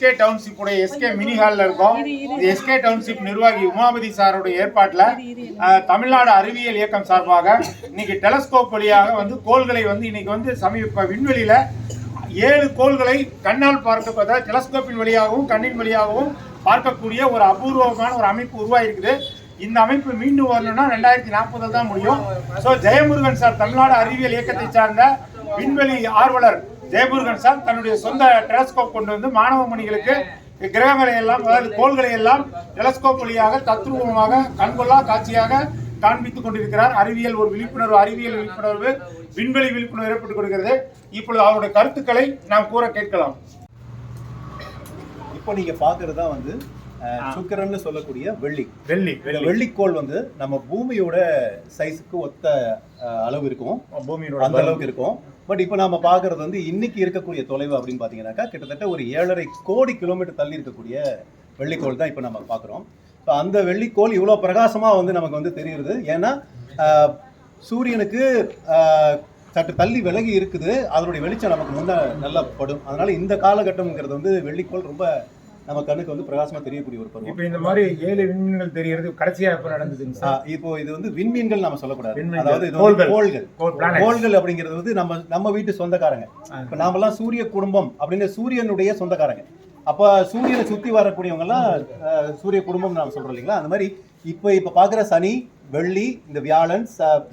SK township உடைய SK mini ஹால்ல இருக்கோம். இது எஸ்கே டவுன்ஷிப் நிர்வாகி உமாபதி சாருடைய ஏற்பாட்டுல தமிழ்நாடு அறிவியல் இயக்கம் சார்பாக இன்னைக்கு டெலஸ்கோப் வழியாக வந்து கோள்களை வந்து இன்னைக்கு வந்து சமீப விண்வெளியில ஏழு கோள்களை கண்ணால் பார்க்க அதாவது டெலஸ்கோப்பின் வழியாகவும் கண்ணின் வழியாகவும் பார்க்கக்கூடிய ஒரு அபூர்வமான ஒரு அமைப்பு உருவாயிருக்குது இந்த அமைப்பு மீண்டும் வரணும்னா ரெண்டாயிரத்தி நாற்பதுல தான் முடியும். ஸோ ஜெயமுருகன் சார் தமிழ்நாடு அறிவியல் இயக்கத்தை சார்ந்த விண்வெளி ஆர்வலர் ஜெயமுருகன் சார் தன்னுடைய சொந்த டெலஸ்கோப் கொண்டு வந்து மாணவ மணிகளுக்கு கிரகங்களை எல்லாம் அதாவது கோள்களை எல்லாம் டெலஸ்கோப் வழியாக தத்ரூபமாக கண்கொள்ளா காட்சியாக காண்பித்துக் கொண்டிருக்கிறார். அறிவியல் ஒரு விழிப்புணர்வு அறிவியல் விழிப்புணர்வு விண்வெளி விழிப்புணர்வு ஏற்பட்டுக் கொடுக்கிறது இப்பொழுது அவருடைய கருத்துக்களை நாம் கூற கேட்கலாம். இப்போ நீங்க பாக்குறதா தான் வந்து சுக்கிரன்னு சொல்லக்கூடிய வெள்ளி. வெள்ளி வெள்ளிக்கோள் வந்து நம்ம பூமியோட சைஸுக்கு ஒத்த அளவு இருக்கும். பூமியோட அந்த அளவுக்கு இருக்கும். பட் இப்போ நாம பாக்குறது வந்து இன்னைக்கு இருக்கக்கூடிய தொலைவு அப்படின்னு பாத்தீங்கன்னாக்கா கிட்டத்தட்ட ஒரு ஏழரை கோடி கிலோமீட்டர் தள்ளி இருக்கக்கூடிய வெள்ளிக்கோள் தான் இப்போ நம்ம பார்க்குறோம். ஸோ அந்த வெள்ளிக்கோள் இவ்வளோ பிரகாசமா வந்து நமக்கு வந்து தெரியுது ஏன்னா சூரியனுக்கு சற்று தள்ளி விலகி இருக்குது. அதனுடைய வெளிச்சம் நமக்கு முன்ன நல்லா படும். அதனால இந்த காலகட்டம்ங்கிறது வந்து வெள்ளிக்கோள் ரொம்ப நம்ம கண்ணுக்கு வந்து பிரகாசமா தெரியக்கூடிய ஒரு பருவம். இப்ப இந்த மாதிரி ஏழு விண்மீன்கள் தெரிகிறது கடைசியா எப்ப நடந்ததுங்க சார்? இப்போ இது வந்து விண்மீன்கள் நம்ம சொல்லக்கூடாது. அதாவது இது கோள்கள். கோள்கள். அப்படிங்கிறது வந்து நம்ம நம்ம வீட்டு சொந்தக்காரங்க. இப்ப நாமெல்லாம் சூரிய குடும்பம் அப்படின்னு சூரியனுடைய சொந்தக்காரங்க. அப்ப சூரியனை சுத்தி வரக்கூடியவங்க எல்லாம் சூரிய குடும்பம் நாம சொல்றோம் இல்லைங்களா? அந்த மாதிரி இப்ப இப்ப பாக்குற சனி வெள்ளி இந்த வியாழன்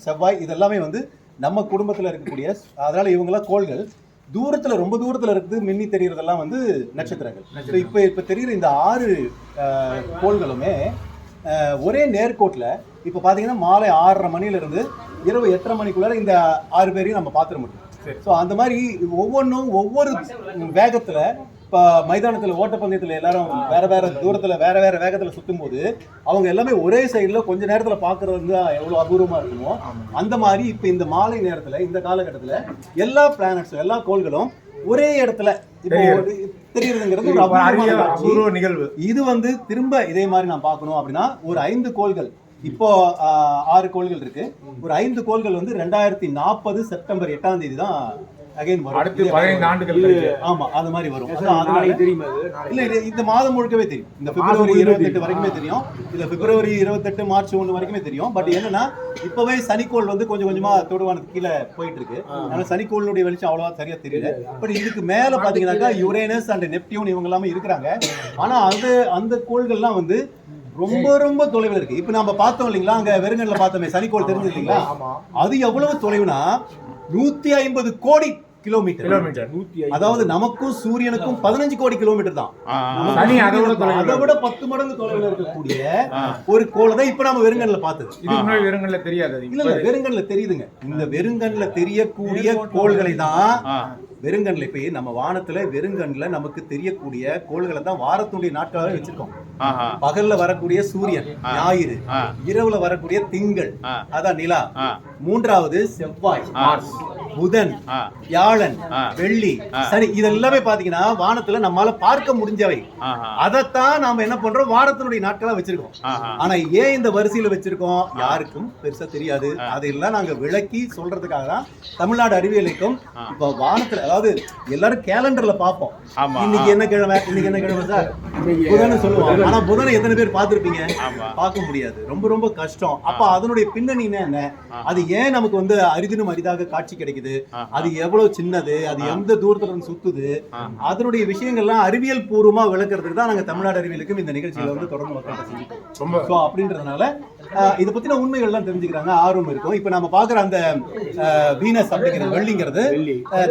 செவ்வாய் இதெல்லாமே வந்து நம்ம குடும்பத்துல இருக்கக்கூடிய அதனால இவங்கெல்லாம் கோள்கள். தூரத்துல ரொம்ப தூரத்துல இருக்குது மின்னி தெரியறதெல்லாம் வந்து நட்சத்திரங்கள். இப்ப இப்ப தெரியுற இந்த ஆறு கோள்களுமே ஒரே நேர்கோட்டில் இப்போ பார்த்தீங்கன்னா மாலை ஆறரை மணில இருந்து இரவு எட்டரை மணிக்குள்ளார இந்த ஆறு பேரையும் நம்ம பார்த்துட முடியும். ஸோ அந்த மாதிரி ஒவ்வொன்றும் ஒவ்வொரு வேகத்தில் இப்போ மைதானத்தில் ஓட்டப்பந்தயத்தில் எல்லாரும் வேற வேற தூரத்தில் வேற வேற வேகத்தில் சுற்றும் போது அவங்க எல்லாமே ஒரே சைடில் கொஞ்ச நேரத்தில் பார்க்கறது வந்து எவ்வளோ அபூர்வமாக இருக்குமோ அந்த மாதிரி இப்போ இந்த மாலை நேரத்தில் இந்த காலகட்டத்தில் எல்லா பிளானட்ஸும் எல்லா கோள்களும் ஒரே இடத்துல தெரியுதுங்கிறது ஒரு. அபூர்வ நிகழ்வு. இது வந்து திரும்ப இதே மாதிரி நான் பார்க்கணும் அப்படின்னா ஒரு ஐந்து கோள்கள் இப்போ ஆறு கோள்கள் இருக்கு. ஒரு ஐந்து கோள்கள் வந்து ரெண்டாயிரத்தி நாற்பது செப்டம்பர் எட்டாம் தேதி தான் அகைன் வரும். அடுத்து பதினைந்து மாதிரி ஆண்டுகள். ஆமா அது மாதிரி வரும். அதான் அதனால தெரியுமா இல்ல இது இந்த மாதம் முழுக்கவே தெரியும். இந்த பிப்ரவரி இருபத்தெட்டு வரைக்குமே தெரியும். இல்ல பிப்ரவரி இருபத்தெட்டு மார்ச் ஒன்று வரைக்குமே தெரியும். பட் என்னன்னா இப்பவே சனிக்கோள் வந்து கொஞ்சம் கொஞ்சமா தொடுவானத்துக்கு கீழே போயிட்டு இருக்கு அதனால சனிக்கோளுடைய வெளிச்சம் அவ்வளவா சரியா தெரியல. பட் இதுக்கு மேல பாத்தீங்கன்னாக்கா யுரேனஸ் அண்ட் நெப்டியூன் இவங்க எல்லாமே இருக்கிறாங்க. ஆனா அந்த அந்த கோள்கள்லாம் வந்து ரொம்ப ரொம்ப தொலைவில் இருக்கு. இப்போ நம்ம பார்த்தோம் இல்லைங்களா? அங்க வெறுங்கல்ல பார்த்தோமே சனிக்கோள் தெரிஞ்சது இல்லைங்களா அது எவ்வளவு தொலைவுனா நூத்தி ஐம்பது கோடி கிலோமீட்டர். கிலோமீட்டர். அதாவது நமக்கும் சூரியனுக்கும் பதினஞ்சு கோடி கிலோமீட்டர் தான். அதை விட பத்து மடங்கு தொலைவில் இருக்கக்கூடிய ஒரு கோளை தான் இப்ப நாம வெறுங்கல்ல பார்த்தது. இதுக்கு முன்னாடி வெறுங்கல்ல தெரியாது அது. இல்ல வெறுங்கல்ல தெரியுதுங்க. இந்த வெறுங்கல்ல தெரியக்கூடிய கோள்களை தான் வெறுங்கண்ல இப்ப நம்ம வானத்துல வெறுங்கண்ல நமக்கு தெரியக்கூடிய கோள்களை தான் வாரத்துடைய நாட்களாக வச்சிருக்கோம். பகல்ல வரக்கூடிய சூரியன் ஞாயிறு இரவுல வரக்கூடிய திங்கள் அதான் நிலா. மூன்றாவது செவ்வாய் புதன் வியாழன் வெள்ளி சரி இதெல்லாமே பாத்தீங்கன்னா வானத்துல நம்மால பார்க்க முடிஞ்சவை. அதைத்தான் நாம என்ன பண்றோம்? வாரத்தினுடைய நாட்களா வச்சிருக்கோம். ஆனா ஏன் இந்த வரிசையில வச்சிருக்கோம்? யாருக்கும் பெருசா தெரியாது. அதையெல்லாம் நாங்க விளக்கி சொல்றதுக்காக தான் தமிழ்நாடு அறிவியல் இயக்கம் இப்ப வானத்துல அதாவது எல்லாரும் கேலண்டர்ல பார்ப்போம். இன்னைக்கு என்ன கிழமை? இன்னைக்கு என்ன கிழமை சார்? புதன் சொல்லுவோம். ஆனா புதனை எத்தனை பேர் பார்த்திருப்பீங்க? பார்க்க முடியாது. ரொம்ப ரொம்ப கஷ்டம். அப்ப அதனுடைய பின்னணினா என்ன? அது ஏன் நமக்கு வந்து அரிதினும் அரிதாக காட்சி கிடைக்குது? அது எவ்வளவு சின்னது அது எந்த தூரத்துல சுத்துது? அதனுடைய விஷயங்கள்லாம் அறிவியல் பூர்வமா விளக்குறதுக்கு தான் நாங்க தமிழ்நாடு அறிவியலுக்கும் இந்த நிகழ்ச்சியில வந்து தொடர்ந்து. ரொம்ப ஸோ அப்படின்றதுனால இதை பத்தின உண்மைகள்லாம் தெரிஞ்சுக்கிறாங்க ஆர்வம் இருக்கும். இப்போ நம்ம பாக்குற அந்த வீனஸ் அப்படிங்கிற வெள்ளிங்கிறது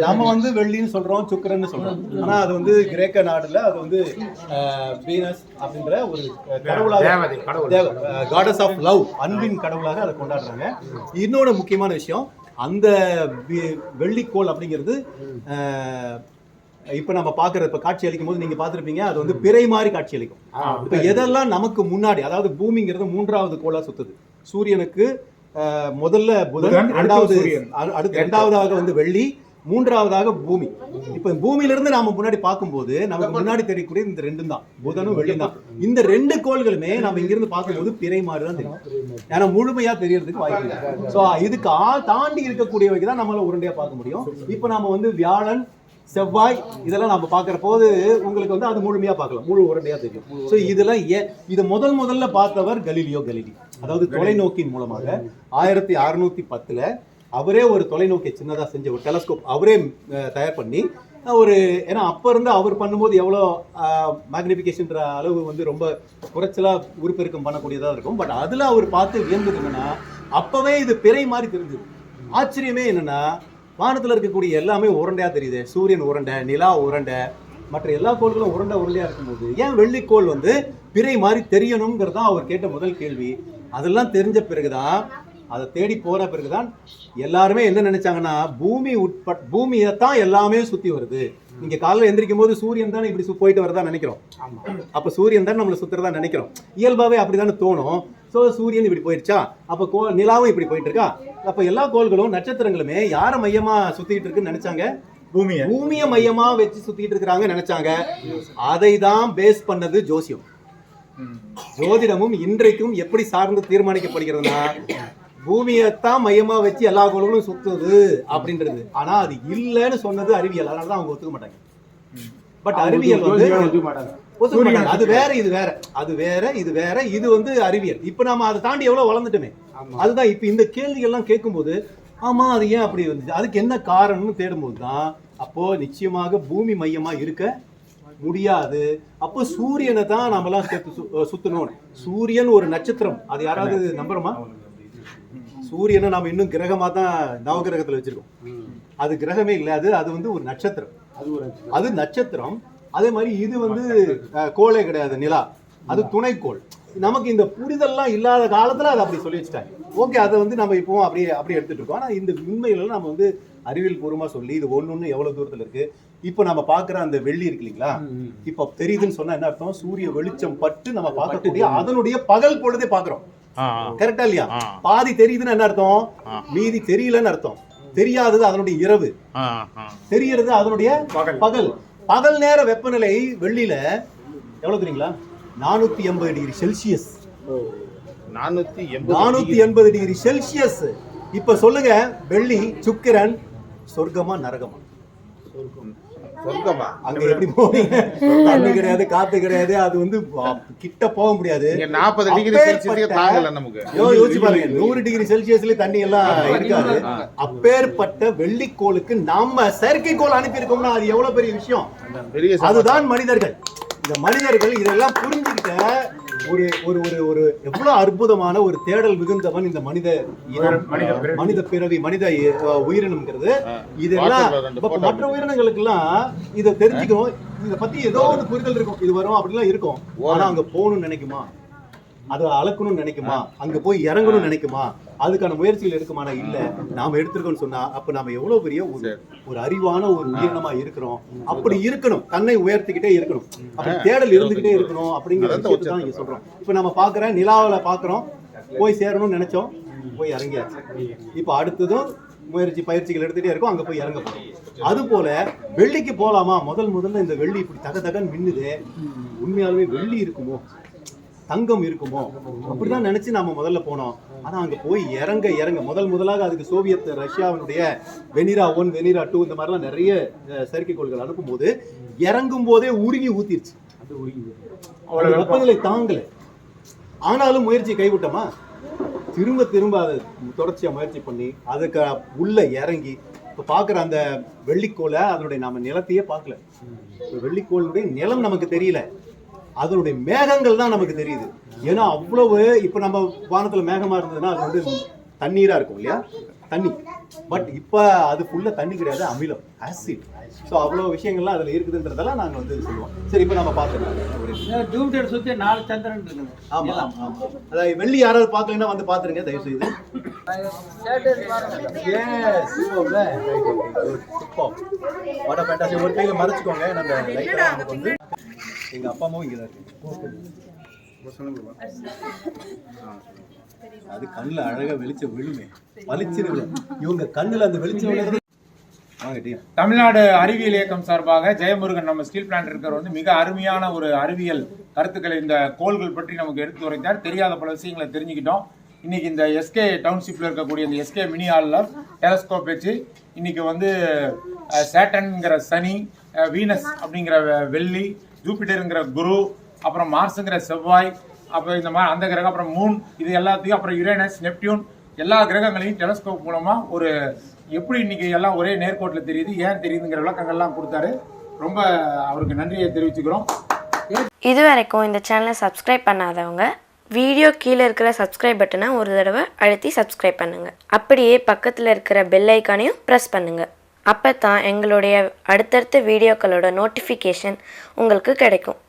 நம்ம வந்து வெள்ளின்னு சொல்றோம் சுக்கிரன்னு சொல்றோம். ஆனா அது வந்து கிரேக்க நாடுல அது வந்து வீனஸ் அப்படின்ற ஒரு கடவுளாக. காடஸ் ஆஃப் லவ் அன்பின் கடவுளாக அதை கொண்டாடுறாங்க. இன்னொரு முக்கியமான விஷயம் அந்த வெள்ளிக்கோள் அப்படிங்கிறது இப்ப நம்ம பாக்குற இப்ப காட்சி அளிக்கும் போது நீங்க பாத்திருப்பீங்க அது வந்து பிறை மாதிரி காட்சி அளிக்கும். இப்ப எதெல்லாம் நமக்கு முன்னாடி அதாவது பூமிங்கிறது மூன்றாவது கோளா சுத்துது. சூரியனுக்கு முதல்ல புதன் புதன், அடுத்து இரண்டாவதாக வந்து வெள்ளி மூன்றாவதாக பூமி. இப்ப பூமியில இருந்து நாம முன்னாடி பார்க்கும்போது நமக்கு முன்னாடி தெரியக்கூடிய இந்த ரெண்டும் தான். புதனும் வெள்ளி தான். இந்த ரெண்டு கோள்களுமே நம்ம இங்கிருந்து பார்க்கும்போது பிறை மாதிரி தான் தெரியும். ஏன்னா முழுமையா தெரியறதுக்கு வாய்ப்பு இல்லை. ஸோ இதுக்கு ஆ தாண்டி இருக்கக்கூடியவைக்கு தான் நம்மளால உருண்டையா பார்க்க முடியும். இப்போ நாம வந்து வியாழன் செவ்வாய் இதெல்லாம் நம்ம பார்க்குற போது உங்களுக்கு வந்து அது முழுமையா பார்க்கலாம். முழு உருண்டையா தெரியும். ஸோ இதெல்லாம் ஏன் இதை முதல் முதல்ல பார்த்தவர் கலீலியோ கலீலி. அதாவது தொலைநோக்கின் மூலமாக ஆயிரத்தி அறுநூத்தி பத்துல அவரே ஒரு தொலைநோக்கி சின்னதாக செஞ்ச ஒரு டெலஸ்கோப் அவரே தயார் பண்ணி ஒரு ஏன்னா அப்போ இருந்து அவர் பண்ணும்போது எவ்வளோ மேக்னிஃபிகேஷன்ற அளவு வந்து ரொம்ப குறைச்சலாக உருப்பெருக்கம் பண்ணக்கூடியதாக இருக்கும். பட் அதில் அவர் பார்த்து வியந்தது என்னன்னா இது பிறை மாதிரி தெரிஞ்சது. ஆச்சரியமே என்னென்னா வானத்தில் இருக்கக்கூடிய எல்லாமே உரண்டையாக தெரியுது. சூரியன் உருண்டை நிலா உருண்டை மற்ற எல்லா கோள்களும் உருண்டை உருண்டையா இருக்கும்போது ஏன் வெள்ளிக்கோள் வந்து பிறை மாதிரி தெரியணுங்கிறது தான் அவர் கேட்ட முதல் கேள்வி. அதெல்லாம் தெரிஞ்ச பிறகுதான் அதை தேடி போற பிறகுதான் எல்லாருமே என்ன நினைச்சாங்கன்னா பூமி உட்பட் பூமியை தான் எல்லாமே சுத்தி வருது. நீங்க காலைல எந்திரிக்கும் போது சூரியன் தானே இப்படி சு- போயிட்டு வரதா நினைக்கிறோம். அப்ப சூரியன் தான் நம்மளை சுத்துறதா நினைக்கிறோம். இயல்பாவே அப்படிதானே தோணும். சோ சூரியன் இப்படி போயிடுச்சா அப்ப கோ நிலாவும் இப்படி போயிட்டு இருக்கா அப்ப எல்லா கோள்களும் நட்சத்திரங்களுமே யார மையமா சுத்திட்டு இருக்குன்னு நினைச்சாங்க? பூமியை. பூமிய மையமா வச்சு சுத்திட்டு இருக்கிறாங்க நினைச்சாங்க. அதை தான் பேஸ் பண்ணது ஜோசியம். ஜோதிடமும் இன்றைக்கும் எப்படி சார்ந்து தீர்மானிக்கப்படுகிறதுனா பூமியைத்தான் மையமா வச்சு எல்லா கோள்களும் சுத்துது அப்படின்றது. ஆனா அது இல்லைன்னு சொன்னது அறிவியல். அதனால தான் அவங்க ஒத்துக்க மாட்டாங்க. பட் அறிவியல் வந்து ஒத்துக்க மாட்டாங்க. அது வேற இது வேற. அது வேற இது வேற. இது வந்து அறிவியல். இப்ப நாம அதை தாண்டி எவ்வளவு வளர்ந்துட்டுமே. அதுதான் இப்ப இந்த கேள்வி எல்லாம் கேட்கும்போது ஆமா அது ஏன் அப்படி வந்துச்சு அதுக்கு என்ன காரணம்னு தேடும்போது தான் அப்போ நிச்சயமாக பூமி மையமா இருக்க முடியாது. அப்போ சூரியனை தான் நாமெல்லாம் சேர்த்து சு- அஹ் சுத்தணும் சூரியன் ஒரு நட்சத்திரம். அது யாராவது நம்புறோமா? சூரியனை நாம இன்னும் கிரகமா தான் நவகிரகத்துல வச்சிருக்கோம். அது கிரகமே இல்ல அது அது வந்து ஒரு நட்சத்திரம். அது நட்சத்திரம். அதே மாதிரி இது வந்து கோளே கிடையாது நிலா. அது துணைக்கோள். நமக்கு இந்த புரிதல்லாம் இல்லாத காலத்துல அதை அப்படி சொல்லி வச்சுட்டாங்க. ஓகே அதை வந்து நம்ம இப்போ அப்படியே அப்படியே எடுத்துட்டு இருக்கோம். ஆனா இந்த உண்மையில நம்ம வந்து அறிவியல் பூர்வமா சொல்லி இது ஒண்ணு எவ்வளவு தூரத்துல இருக்கு? இப்போ நம்ம பாக்குற அந்த வெள்ளி இருக்கு இல்லைங்களா? இப்போ தெரியுதுன்னு சொன்னா என்ன அர்த்தம்? சூரிய வெளிச்சம் பட்டு நம்ம பார்க்கக்கூடிய அதனுடைய பகல் பொழுதே பாக்குறோம் கரெக்டா இல்லையா? பாதி தெரியுதுன்னு என்ன அர்த்தம்? மீதி தெரியலன்னு அர்த்தம். தெரியாதது அதனுடைய இரவு. தெரியறது அதனுடைய பகல். பகல். பகல் நேர வெப்பநிலை வெள்ளியில எவ்வளவு தெரியுங்களா? நானூத்தி எண்பது டிகிரி செல்சியஸ். நானூத்தி எண்பது டிகிரி செல்சியஸ். இப்ப சொல்லுங்க வெள்ளி சுக்கிரன் சொர்க்கமா நரகமா? சொர்க்கமா? அங்க எப்படி போவீங்க? தண்ணி கிடையாது காத்து கிடையாது அது வந்து கிட்ட போக முடியாது. நாற்பது டிகிரி செல்சியஸே தாங்கல நமக்கு. யோசிச்சு பாருங்க நூறு டிகிரி செல்சியஸ்ல தண்ணி எல்லாம் இருக்காது. அப்பேற்பட்ட வெள்ளிக்கோளுக்கு நாம செயற்கைக்கோள் அனுப்பியிருக்கோம்னா அது எவ்வளவு பெரிய விஷயம். அதுதான் மனிதர்கள். இந்த மனிதர்கள் இதெல்லாம் புரிஞ்சுக்கிட்ட ஒரு ஒரு ஒரு ஒரு எவ்வளவு அற்புதமான ஒரு தேடல் மிகுந்தவன் இந்த மனித மனித பிறவி. மனித பிறவி மனித அஹ், உயிரினம்ங்கிறது. இதெல்லாம் மற்ற உயிரினங்களுக்கு எல்லாம் இதை தெரிஞ்சுக்கணும். இத பத்தி ஏதோ ஒரு புரிதல் இருக்கும். இது வரும் அப்படிலாம் இருக்கும். ஆனா அங்க போகணும்னு நினைக்குமா? அதை அளக்கணும்னு நினைக்குமா? அங்க போய் இறங்கணும்னு நினைக்குமா? அதுக்கான முயற்சிகள் எடுக்குமானா இல்ல. நாம எடுத்திருக்கோம்னு சொன்னா அப்ப நாம எவ்வளவு பெரிய ஒரு ஒரு அறிவான ஒரு உயிரினமா இருக்கிறோம். அப்படி இருக்கணும். தன்னை உயர்த்திக்கிட்டே இருக்கணும். அப்படி தேடல் இருந்துகிட்டே இருக்கணும் அப்படிங்கிற அதான் விஷயத்தை தான் இங்க சொல்றோம். இப்ப நம்ம பாக்குற நிலாவுல பாக்குறோம். போய் சேரணும்னு நினைச்சோம். போய் இறங்கியாச்சு. இப்ப அடுத்ததும் முயற்சி பயிற்சிகள் எடுத்துட்டே இருக்கோம். அங்க போய் இறங்க போறோம். அது போல வெள்ளிக்கு போலாமா? முதல் முதல்ல இந்த வெள்ளி இப்படி தக தகன்னு மின்னுது. உண்மையாலுமே வெள்ளி இருக்குமோ? தங்கம் இருக்குமோ? அப்படிதான் நினைச்சு நாம முதல்ல போனோம். ஆனா அங்க போய் இறங்க இறங்க. முதல் முதலாக அதுக்கு சோவியத் ரஷ்யாவினுடைய வெனிரா ஒன் வெனிரா டூ இந்த மாதிரிலாம் நிறைய செயற்கைக்கோள்கள் அனுப்பும்போது இறங்கும் போதே உருகி ஊத்திருச்சு. அந்த வெப்பநிலை தாங்கல. ஆனாலும் முயற்சி கைவிட்டோமா? திரும்ப திரும்ப அதை தொடர்ச்சியா முயற்சி பண்ணி அதுக்கு உள்ள இறங்கி இப்ப பாக்குற அந்த வெள்ளிக்கோளை அதனுடைய நாம நிலத்தையே பார்க்கல வெள்ளிக்கோளுடைய நிலம் நமக்கு தெரியல. அதனுடைய மேகங்கள் தான் நமக்கு தெரியுது. ஏன்னா அவ்வளவு இப்ப நம்ம வானத்துல மேகமா இருந்ததுன்னா அது வந்து தண்ணீரா இருக்கும் இல்லையா? தண்ணி. பட் இப்ப அது ஃபுல்லா தண்ணி கிடையாது அமிலம் ஆசிட் ஸோ அவ்வளவு விஷயங்கள்லாம் அதுல இருக்குதுன்றதெல்லாம் நாங்க வந்து சொல்லுவோம். சரி இப்ப நம்ம பார்த்துக்கலாம் ஜூபிட்டர் சுத்தி நாலு சந்திரன் இருக்குது ஆமா ஆமா ஆமா. அதாவது வெள்ளி யாராவது பார்க்கலைன்னா வந்து பாத்துருங்க தயவு செய்து. ஒரு கையில மறைச்சுக்கோங்க நம்ம எல்லாம் நமக்கு வந்து எங்க அப்பா அம்மாவும் இங்க தான் இருக்கு அது கண்ணில் அழகாக வெளிச்சம் விழுமே. பளிச்சிருவில் இவங்க கண்ணுல அந்த வெளிச்சம் விழுறது தமிழ்நாடு அறிவியல் இயக்கம் சார்பாக ஜெயமுருகன் நம்ம ஸ்டீல் பிளான்ட் இருக்கிறவர் வந்து மிக அருமையான ஒரு அறிவியல் கருத்துக்களை இந்த கோள்கள் பற்றி நமக்கு எடுத்து உரைத்தார். தெரியாத பல விஷயங்களை தெரிஞ்சுக்கிட்டோம். இன்னைக்கு இந்த எஸ்கே டவுன்ஷிப்ல இருக்கக்கூடிய இந்த எஸ்கே மினி ஹாலில் டெலஸ்கோப் வச்சு இன்னைக்கு வந்து சேட்டன்ங்கிற சனி வீனஸ் அப்படிங்கிற வெ- வெள்ளி ஜூபிட்டருங்கிற குரு அப்புறம் மார்ஸுங்கிற செவ்வாய் அப்புறம் இந்த மாதிரி அந்த கிரகம் அப்புறம் மூன் இது எல்லாத்தையும் அப்புறம் யுரேனஸ் நெப்டியூன் எல்லா கிரகங்களையும் டெலஸ்கோப் மூலமாக ஒரு எப்படி இன்னைக்கு எல்லாம் ஒரே நேர்கோட்டில் தெரியுது ஏன் தெரியுதுங்கிற விளக்கங்கள்லாம் கொடுத்தாரு. ரொம்ப அவருக்கு நன்றியை தெரிவிச்சுக்கிறோம். இது வரைக்கும் இந்த சேனலை சப்ஸ்கிரைப் பண்ணாதவங்க வீடியோ கீழே இருக்கிற சப்ஸ்கிரைப் பட்டனை ஒரு தடவை அழுத்தி சப்ஸ்கிரைப் பண்ணுங்கள் அப்படியே பக்கத்தில் இருக்கிற பெல் ஐக்கானையும் ப்ரெஸ் பண்ணுங்கள் அப்போ தான் எங்களுடைய அடுத்தடுத்த வீடியோக்களோட நோட்டிஃபிகேஷன் உங்களுக்கு கிடைக்கும்.